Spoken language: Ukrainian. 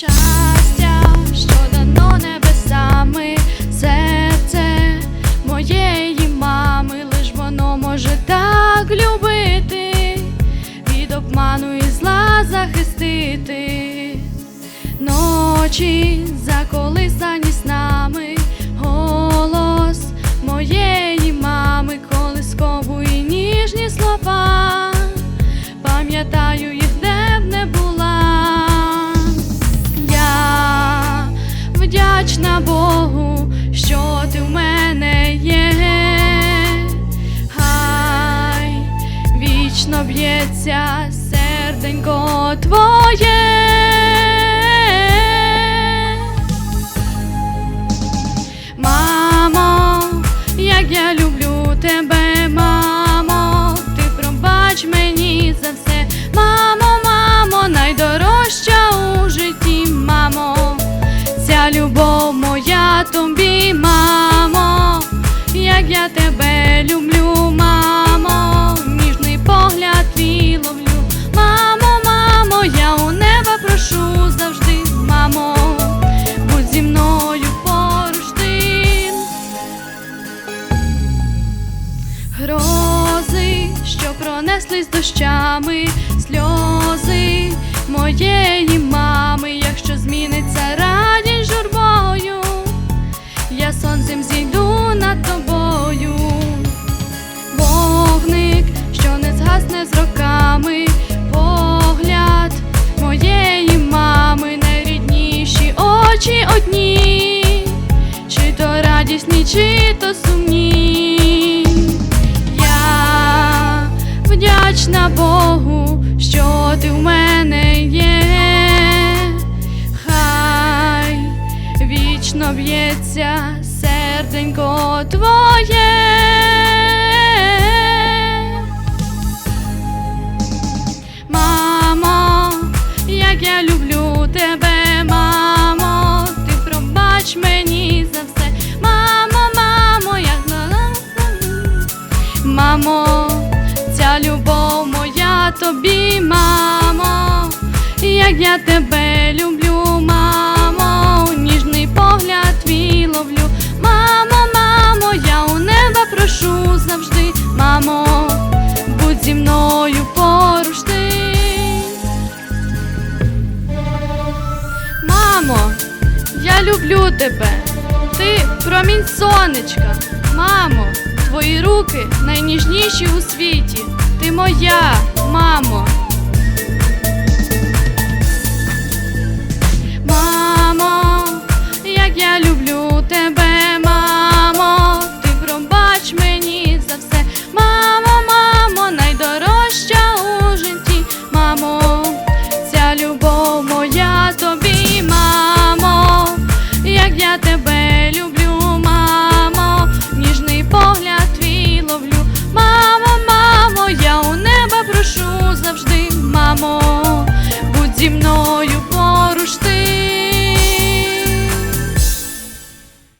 Щастя, що дано небесами, серце моєї мами, лиш воно може так любити, від обману і зла захистити. Ночі заколисані снами, голос моєї мами, колисковує ніжні слова, пам'ятаю вічно б'ється серденько твоє. Мамо, як я люблю тебе, мамо, ти пробач мені за все, мамо, мамо, найдорожча у житті, мамо, ця любов моя тобі, мамо, як я тебе люблю, мамо, погляд твій ловлю, мамо, мамо, я у неба прошу завжди, мамо, будь зі мною поруч ти. Грози, що пронеслись дощами, сльози моєї мами, якщо зміниться радість журбою, я сонцем зійду з роками, погляд моєї мами, найрідніші очі одні, чи то радісні, чи то сумні. Я вдячна Богу, що ти в мене є. Хай вічно б'ється серденько твоє. Тобі, мамо, як я тебе люблю, мамо, ніжний погляд твій ловлю, мамо, мамо, я у неба прошу завжди, мамо, будь зі мною поруч ти. Мамо, я люблю тебе. Ти промінь сонечка. Мамо, твої руки найніжніші у світі. Ти моя, мамо. зі мною.